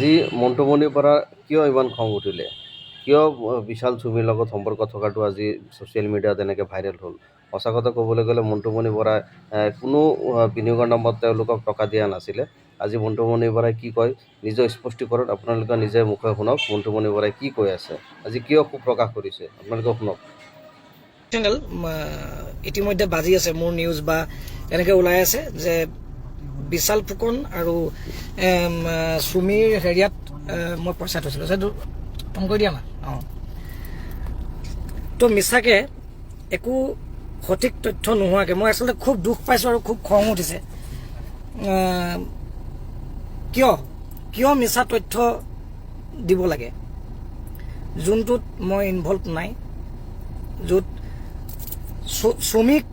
আজি মণ্টুমণিৰ পৰা কিয় ইমান খং উঠিলে? কিয় বিশাল চুমিৰ লগত সম্পৰ্ক থকাটো আজি ছ'চিয়েল মিডিয়াত এনেকৈ ভাইৰেল হ'ল? সঁচা কথা ক'বলৈ গ'লে মণ্টুমণি বৰাই কোনো বিনিয়োগৰ নামত তেওঁলোকক টকা দিয়া নাছিলে। আজি মণ্টুমণি বৰাই কি কয়, নিজৰ স্পষ্টীকৰণ আপোনালোকে নিজে মুখে শুনক মণ্টুমণি বৰাই কি কৈ আছে? আজি কিয় প্ৰকাশ কৰিছে? আপোনালোকে শুনক। চেনেল ইতিমধ্যে বাজি আছে মোৰ নিউজ বা এনেকৈ ওলাই আছে যে বিশাল ফুকন আৰু চুমিৰ হেৰিয়াত মই পইচা থৈছিলোঁ। ফোন কৰি দিয়া না? অঁ। তো মিছাকৈ একো সঠিক তথ্য নোহোৱাকৈ মই আচলতে খুব দুখ পাইছোঁ আৰু খুব খং উঠিছে। কিয়? কিয় মিছা তথ্য দিব লাগে? যোনটোত মই ইনভলভ নাই, য'ত চুমিক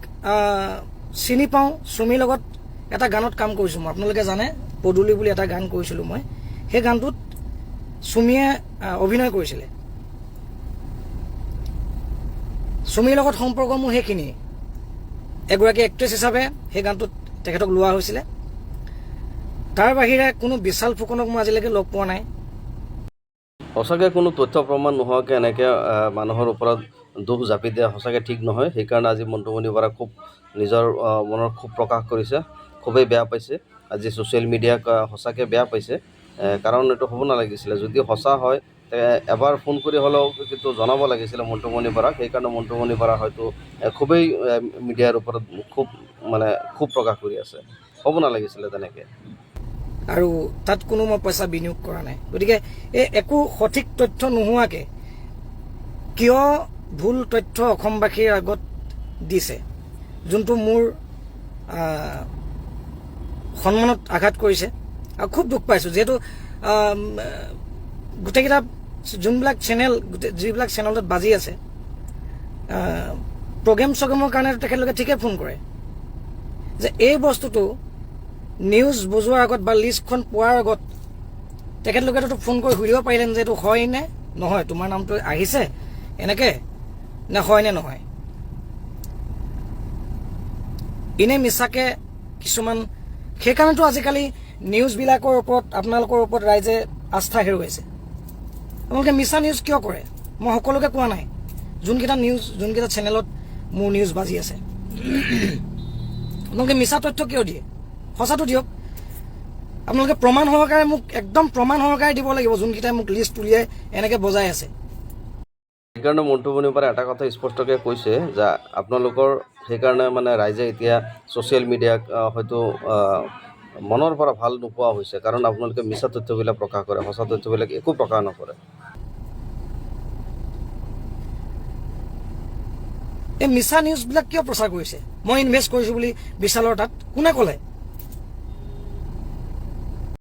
চিনি পাওঁ চুমিৰ লগত এটা গানত কাম কৰিছোঁ মই। আপোনালোকে জানে পদূলি বুলি এটা গান কৰিছিলোঁ মই। সেই গানটোত চুমিয়ে অভিনয় কৰিছিলে। চুমিৰ লগত সম্পৰ্ক মোৰ সেইখিনি। এগৰাকী এক্ট্ৰেছ হিচাপে সেই গানটোত তেখেতক লোৱা হৈছিলে। তাৰ বাহিৰে কোনো বিশাল ফুকনক মই আজিলৈকে লগ পোৱা নাই। সঁচাকৈ কোনো তথ্য প্ৰমাণ নোহোৱাকৈ এনেকৈ মানুহৰ ওপৰত দোষ জাপি দিয়া সঁচাকৈ ঠিক নহয়। সেইকাৰণে আজি মণ্টুমণি বৰা খুব নিজৰ মনৰ ক্ষোভ প্ৰকাশ কৰিছে। খুবেই বেয়া পাইছে। আজি ছ'চিয়েল মিডিয়াক সঁচাকৈ বেয়া পাইছে। কাৰণ এইটো হ'ব নালাগিছিলে। যদি সঁচা হয় এবাৰ ফোন কৰি হ'লেও কিন্তু জনাব লাগিছিলে মণ্টুমণি বৰাক সেইকাৰণে মণ্টুমণি বৰা হয়তো খুবেই মিডিয়াৰ ওপৰত খুব মানে ক্ষোভ প্ৰকাশ কৰি আছে। হ'ব নালাগিছিলে তেনেকৈ। আৰু তাত কোনো মই পইচা বিনিয়োগ কৰা নাই। গতিকে এই একো সঠিক তথ্য নোহোৱাকৈ কিয় ভুল তথ্য অসমবাসীৰ আগত দিছে? যোনটো মোৰ সন্মানত আঘাত কৰিছে। আৰু খুব দুখ পাইছোঁ, যিহেতু গোটেইকেইটা যোনবিলাক চেনেল গোটেই যিবিলাক চেনেলত বাজি আছে প্ৰগ্ৰেম চগ্ৰেমৰ কাৰণে তেখেতলোকে ঠিকেই ফোন কৰে। যে এই বস্তুটো নিউজ বজোৱাৰ আগত বা লিষ্টখন পোৱাৰ আগত তেখেতলোকেতো ফোন কৰি সুধিব পাৰিলেন যে এইটো হয় নে নহয়, তোমাৰ নামটো আহিছে, এনেকে, নে হয় নে নহয়। এনে মিছাকে কিছুমান সেইকাৰণেতো আজিকালি নিউজবিলাকৰ ওপৰত, আপোনালোকৰ ওপৰত ৰাইজে আস্থা হেৰুৱাইছে। আপোনালোকে মিছা নিউজ কিয় কৰে? মই সকলোকে কোৱা নাই। যোনকেইটা নিউজ যোনকেইটা চেনেলত মোৰ নিউজ বাজি আছে। আপোনালোকে মিছা তথ্য কিয় দিয়ে? সঁচাটো দিয়ক, আপোনালোকে প্ৰমাণ সহকাৰে মোক, একদম প্ৰমাণ সহকাৰে দিব লাগিব, যোনকেইটাই মোক লিষ্ট উলিয়াই এনেকৈ বজাই আছে। সেইকাৰণে মণ্টুমণি পৰা এটা কথা স্পষ্টকৈ কৈছে যে আপোনালোকৰ সেইকাৰণে মানে ৰাইজে এতিয়া ছ'চিয়েল মিডিয়াক হয়তো মনৰ পৰা ভালো নোপোৱা হৈছে। কাৰণ আপোনালোকে মিছা তথ্যবিলাক প্ৰকাশ কৰে, সঁচা তথ্যবিলাক একো প্ৰকাশ নকৰে। এই মিছা নিউজবিলাক কিয় প্ৰচাৰ কৰিছে? মই ইনভেষ্ট কৰিছোঁ বুলি বিশালৰ তাত কোনে ক'লে?